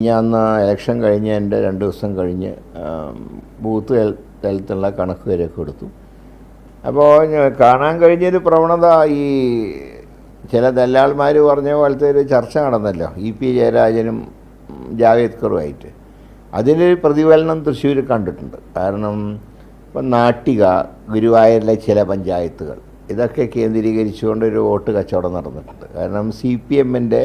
ഞാൻ ഇലക്ഷൻ കഴിഞ്ഞ് എന്റെ രണ്ട് ദിവസം കഴിഞ്ഞ് ബൂത്ത് തല- തലത്തിലുള്ള കണക്ക് വരെയൊക്കെ എടുത്തു അപ്പോൾ കാണാൻ കഴിഞ്ഞൊരു പ്രവണത ഈ ചില ദല്ലാൾമാർ പറഞ്ഞ പോലത്തെ ഒരു ചർച്ച നടന്നല്ലോ ഇ പി ജയരാജനും ജാവേദ്കറുമായിട്ട് ജാവേദ് കറുമായിട്ട് അതിന്റെ പ്രതിഫലനം തൃശ്ശൂർ കണ്ടിട്ടുണ്ട്. കാരണം ഇപ്പം നാട്ടിക ഗുരുവായൂരിലെ ചില പഞ്ചായത്തുകൾ ഇതൊക്കെ കേന്ദ്രീകരിച്ചുകൊണ്ട് ഒരു വോട്ട് കച്ചവടം നടന്നിട്ടുണ്ട്. കാരണം സി പി എമ്മിന്റെ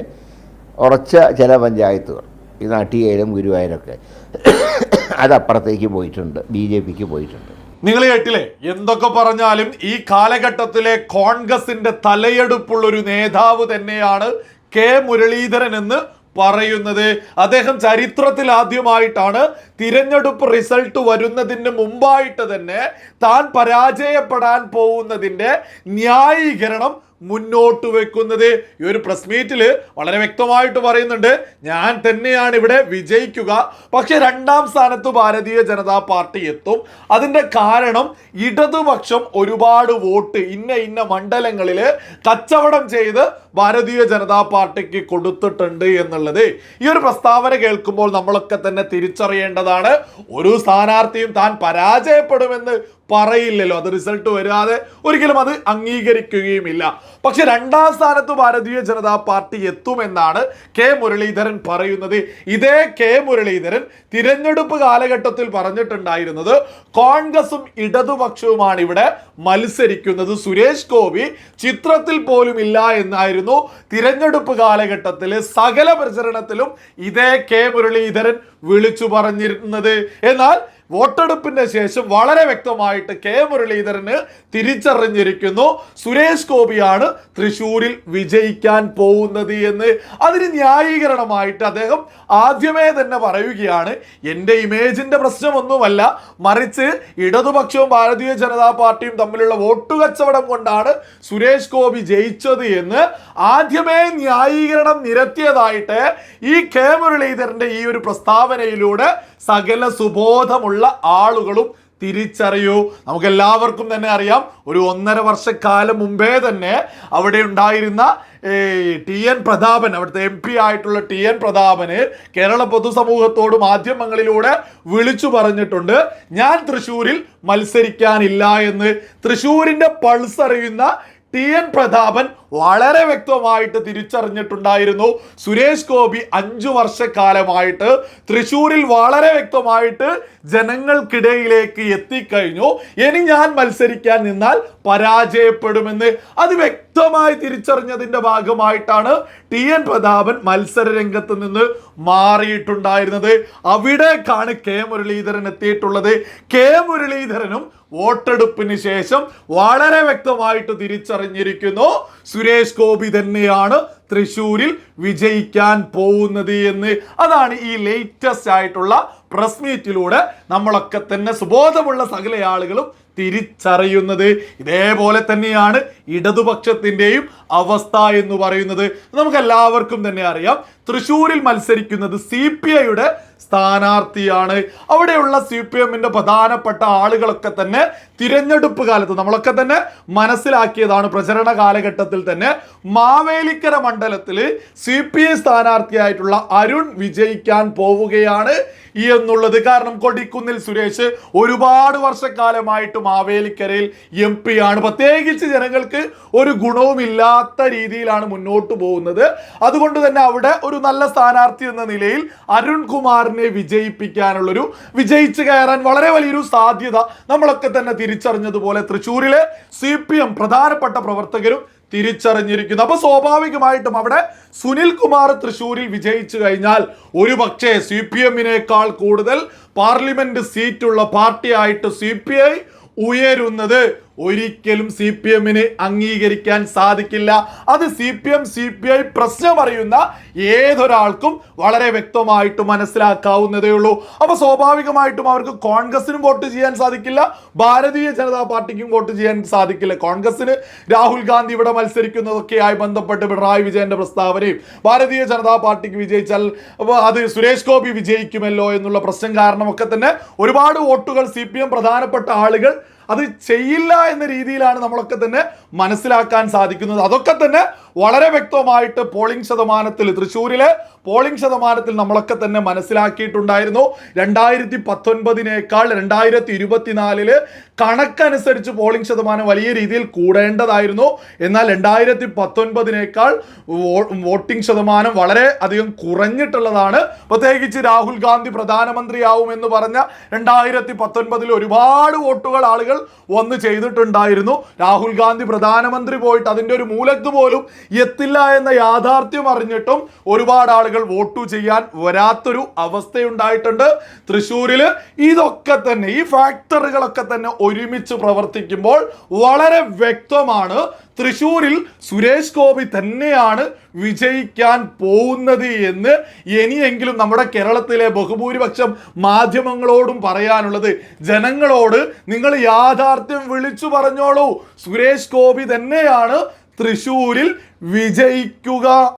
ഉറച്ച ചില പഞ്ചായത്തുകൾ ഈ നാട്ടികയിലും ഗുരുവായൂരൊക്കെ. അതപ്പുറത്തേക്ക് പോയിട്ടുണ്ട്. ബി ജെ പിക്ക് പോയിട്ടുണ്ട്. നിങ്ങൾ കേട്ടില്ലേ എന്തൊക്കെ പറഞ്ഞാലും ഈ കാലഘട്ടത്തിലെ കോൺഗ്രസിന്റെ തലയെടുപ്പുള്ള ഒരു നേതാവ് തന്നെയാണ് കെ മുരളീധരൻ എന്ന് പറയുന്നത്. അദ്ദേഹം ചരിത്രത്തിൽ ആദ്യമായിട്ടാണ് തിരഞ്ഞെടുപ്പ് റിസൾട്ട് വരുന്നതിന് മുമ്പായിട്ട് തന്നെ താൻ പരാജയപ്പെടാൻ പോകുന്നതിന്റെ ന്യായീകരണം മുന്നോട്ട് വെക്കുന്നത്. ഈ ഒരു പ്രസ് മീറ്റിൽ വളരെ വ്യക്തമായിട്ട് പറയുന്നുണ്ട് ഞാൻ തന്നെയാണ് ഇവിടെ വിജയിക്കുക. പക്ഷേ രണ്ടാം സ്ഥാനത്ത് ഭാരതീയ ജനതാ പാർട്ടി എത്തും. അതിന്റെ കാരണം ഇടതുപക്ഷം ഒരുപാട് വോട്ട് ഇന്ന ഇന്ന മണ്ഡലങ്ങളിൽ കച്ചവടം ചെയ്ത് ഭാരതീയ ജനതാ പാർട്ടിക്ക് കൊടുത്തിട്ടുണ്ട് എന്നുള്ളത്. ഈ ഒരു പ്രസ്താവന കേൾക്കുമ്പോൾ നമ്മളൊക്കെ തന്നെ തിരിച്ചറിയേണ്ടതാണ്. ഒരു സ്ഥാനാർത്ഥിയും താൻ പരാജയപ്പെടുമെന്ന് പറയില്ലല്ലോ. അത് റിസൾട്ട് വരാതെ ഒരിക്കലും അത് അംഗീകരിക്കുകയുമില്ല. പക്ഷെ രണ്ടാം സ്ഥാനത്ത് ഭാരതീയ ജനതാ പാർട്ടി എത്തുമെന്നാണ് കെ മുരളീധരൻ പറയുന്നത്. ഇതേ കെ മുരളീധരൻ തിരഞ്ഞെടുപ്പ് കാലഘട്ടത്തിൽ പറഞ്ഞിട്ടുണ്ടായിരുന്നത് കോൺഗ്രസും ഇടതുപക്ഷവുമാണ് ഇവിടെ മത്സരിക്കുന്നത്. സുരേഷ് ഗോപി ചിത്രത്തിൽ പോലും ഇല്ല എന്നായിരുന്നു തിരഞ്ഞെടുപ്പ് കാലഘട്ടത്തിലെ സകല പ്രചരണത്തിലും ഇതേ കെ മുരളീധരൻ വിളിച്ചു പറഞ്ഞിരുന്നത്. എന്നാൽ വോട്ടെടുപ്പിന്റെ ശേഷം വളരെ വ്യക്തമായിട്ട് കെ മുരളീധരന് തിരിച്ചറിഞ്ഞിരിക്കുന്നു. സുരേഷ് ഗോപിയാണ് തൃശൂരിൽ വിജയിക്കാൻ പോകുന്നത് എന്ന്. അതിന് ന്യായീകരണമായിട്ട് അദ്ദേഹം ആദ്യമേ തന്നെ പറയുകയാണ്. എന്റെ ഇമേജിന്റെ പ്രശ്നമൊന്നുമല്ല. മറിച്ച് ഇടതുപക്ഷവും ഭാരതീയ ജനതാ പാർട്ടിയും തമ്മിലുള്ള വോട്ട് കച്ചവടം കൊണ്ടാണ് സുരേഷ് ഗോപി ജയിച്ചത് എന്ന് ആദ്യമേ ന്യായീകരണം നിരത്തിയതായിട്ട് ഈ കെ മുരളീധരന്റെ ഈ ഒരു പ്രസ്താവനയിലൂടെ സകല സുബോധമുള്ള ആളുകളും തിരിച്ചറിയൂ. നമുക്ക് എല്ലാവർക്കും തന്നെ അറിയാം ഒരു ഒന്നര വർഷക്കാലം മുമ്പേ തന്നെ അവിടെ ഉണ്ടായിരുന്ന ടി എൻ പ്രതാപൻ അവിടുത്തെ എം പി ആയിട്ടുള്ള ടി എൻ പ്രതാപന് കേരള പൊതുസമൂഹത്തോട് മാധ്യമങ്ങളിലൂടെ വിളിച്ചു പറഞ്ഞിട്ടുണ്ട് ഞാൻ തൃശ്ശൂരിൽ മത്സരിക്കാനില്ല എന്ന്. തൃശ്ശൂരിന്റെ പൾസ് അറിയുന്ന ടി എൻ പ്രതാപൻ വളരെ വ്യക്തമായിട്ട് തിരിച്ചറിഞ്ഞിട്ടുണ്ടായിരുന്നു. സുരേഷ് ഗോപി അഞ്ചു വർഷക്കാലമായിട്ട് തൃശ്ശൂരിൽ വളരെ വ്യക്തമായിട്ട് ജനങ്ങൾക്കിടയിലേക്ക് എത്തിക്കഴിഞ്ഞു. ഇനി ഞാൻ മത്സരിക്കാൻ നിന്നാൽ പരാജയപ്പെടുമെന്ന് അത് വ്യക്തമായി തിരിച്ചറിഞ്ഞതിന്റെ ഭാഗമായിട്ടാണ് ടി എൻ പ്രതാപൻ മത്സര രംഗത്ത് നിന്ന് മാറിയിട്ടുണ്ടായിരുന്നത്. അവിടേക്കാണ് കെ മുരളീധരൻ എത്തിയിട്ടുള്ളത്. കെ മുരളീധരനും വോട്ടെടുപ്പിന് ശേഷം വളരെ വ്യക്തമായിട്ട് തിരിച്ചറിഞ്ഞിരിക്കുന്നു. സുരേഷ് ഗോപി തന്നെയാണ് തൃശ്ശൂരിൽ വിജയിക്കാൻ പോകുന്നത് എന്ന്. അതാണ് ഈ ലേറ്റസ്റ്റ് ആയിട്ടുള്ള പ്രസ് മീറ്റിലൂടെ നമ്മളൊക്കെ തന്നെ സുബോധമുള്ള സകല ആളുകളും തിരിച്ചറിയുന്നത്. ഇതേപോലെ തന്നെയാണ് ഇടതുപക്ഷത്തിന്റെയും അവസ്ഥ എന്ന് പറയുന്നത്. നമുക്ക് എല്ലാവർക്കും തന്നെ അറിയാം തൃശ്ശൂരിൽ മത്സരിക്കുന്നത് സി പി ഐയുടെ സ്ഥാനാർത്ഥിയാണ്. അവിടെയുള്ള സി പി എമ്മിന്റെ പ്രധാനപ്പെട്ട ആളുകളൊക്കെ തന്നെ തിരഞ്ഞെടുപ്പ് കാലത്ത് നമ്മളൊക്കെ തന്നെ മനസ്സിലാക്കിയതാണ് പ്രചരണ കാലഘട്ടത്തിൽ തന്നെ മാവേലിക്കര മണ്ഡലത്തിൽ സി പി ഐ സ്ഥാനാർത്ഥിയായിട്ടുള്ള അരുൺ വിജയിക്കാൻ പോവുകയാണ് എന്നുള്ളത്. കാരണം കൊടിക്കുന്നിൽ സുരേഷ് ഒരുപാട് വർഷക്കാലമായിട്ട് മാവേലിക്കരയിൽ എം പി ആണ് പ്രത്യേകിച്ച് ജനങ്ങൾക്ക് ഒരു ഗുണവുമില്ലാത്ത രീതിയിലാണ് മുന്നോട്ട് പോകുന്നത്. അതുകൊണ്ട് തന്നെ അവിടെ ഒരു നല്ല സ്ഥാനാർത്ഥി എന്ന നിലയിൽ അരുൺകുമാറിനെ വിജയിപ്പിക്കാനുള്ളൊരു വിജയിച്ച് കയറാൻ വളരെ വലിയൊരു സാധ്യത നമ്മളൊക്കെ തന്നെ തിരിച്ചറിഞ്ഞതുപോലെ തൃശ്ശൂരിലെ സി പി എം പ്രധാനപ്പെട്ട പ്രവർത്തകരും തിരിച്ചറിഞ്ഞിരിക്കുന്നു. അപ്പൊ സ്വാഭാവികമായിട്ടും അവിടെ സുനിൽ കുമാർ തൃശ്ശൂരിൽ വിജയിച്ചു കഴിഞ്ഞാൽ ഒരു പക്ഷേ സി പി എമ്മിനേക്കാൾ കൂടുതൽ പാർലമെന്റ് സീറ്റുള്ള പാർട്ടിയായിട്ട് സി പി ഐ ഉയരുന്നത് ഒരിക്കലും സി പി എമ്മിന് അംഗീകരിക്കാൻ സാധിക്കില്ല. അത് C P M C P I പ്രശ്നം അറിയുന്ന ഏതൊരാൾക്കും വളരെ വ്യക്തമായിട്ട് മനസ്സിലാക്കാവുന്നതേ ഉള്ളൂ. അപ്പൊ സ്വാഭാവികമായിട്ടും അവർക്ക് കോൺഗ്രസിനും വോട്ട് ചെയ്യാൻ സാധിക്കില്ല. ഭാരതീയ ജനതാ പാർട്ടിക്കും വോട്ട് ചെയ്യാൻ സാധിക്കില്ല. കോൺഗ്രസിന് രാഹുൽ ഗാന്ധി ഇവിടെ മത്സരിക്കുന്നതൊക്കെയായി ബന്ധപ്പെട്ട് പിണറായി വിജയന്റെ പ്രസ്താവനയും ഭാരതീയ ജനതാ പാർട്ടിക്ക് വിജയിച്ചാൽ അത് സുരേഷ് ഗോപി വിജയിക്കുമല്ലോ എന്നുള്ള പ്രശ്നം കാരണമൊക്കെ തന്നെ ഒരുപാട് വോട്ടുകൾ സി പ്രധാനപ്പെട്ട ആളുകൾ അത് ചെയ്യില്ല എന്ന രീതിയിലാണ് നമ്മളൊക്കെ തന്നെ മനസ്സിലാക്കാൻ സാധിക്കുന്നത്. അതൊക്കെ തന്നെ വളരെ വ്യക്തമായിട്ട് പോളിംഗ് ശതമാനത്തിൽ തൃശ്ശൂരിലെ പോളിംഗ് ശതമാനത്തിൽ നമ്മളൊക്കെ തന്നെ മനസ്സിലാക്കിയിട്ടുണ്ടായിരുന്നു. രണ്ടായിരത്തി പത്തൊൻപതിനേക്കാൾ രണ്ടായിരത്തി ഇരുപത്തിനാലിൽ കണക്കനുസരിച്ച് പോളിംഗ് ശതമാനം വലിയ രീതിയിൽ കൂടേണ്ടതായിരുന്നു. എന്നാൽ രണ്ടായിരത്തി പത്തൊൻപതിനേക്കാൾ വോട്ടിംഗ് ശതമാനം വളരെ അധികം കുറഞ്ഞിട്ടുള്ളതാണ്. പ്രത്യേകിച്ച് രാഹുൽ ഗാന്ധി പ്രധാനമന്ത്രിയാവും എന്ന് പറഞ്ഞ രണ്ടായിരത്തി പത്തൊൻപതിൽ ഒരുപാട് വോട്ടുകൾ ആളുകൾ വന്ന് ചെയ്തിട്ടുണ്ടായിരുന്നു. രാഹുൽ ഗാന്ധി പ്രധാനമന്ത്രി പോയിട്ട് അതിന്റെ ഒരു മൂലത്ത് പോലും എത്തില്ല എന്ന യാഥാർത്ഥ്യം അറിഞ്ഞിട്ടും ഒരുപാട് ആളുകൾ വോട്ട് ചെയ്യാൻ വരാത്തൊരു അവസ്ഥയുണ്ടായിട്ടുണ്ട്. തൃശ്ശൂരിൽ ഇതൊക്കെ തന്നെ ഈ ഫാക്ടറുകളൊക്കെ തന്നെ ഒരുമിച്ച് പ്രവർത്തിക്കുമ്പോൾ വളരെ വ്യക്തമാണ്. തൃശ്ശൂരിൽ സുരേഷ് ഗോപി തന്നെയാണ് വിജയിക്കാൻ പോകുന്നത് എന്ന് ഇനിയെങ്കിലും നമ്മുടെ കേരളത്തിലെ ബഹുഭൂരിപക്ഷം മാധ്യമങ്ങളോടും പറയാനുള്ളത്. ജനങ്ങളോട് നിങ്ങൾ യാഥാർത്ഥ്യം വിളിച്ചു പറഞ്ഞോളൂ. സുരേഷ് ഗോപി തന്നെയാണ് തൃശ്ശൂരിൽ വിജയിക്കുക.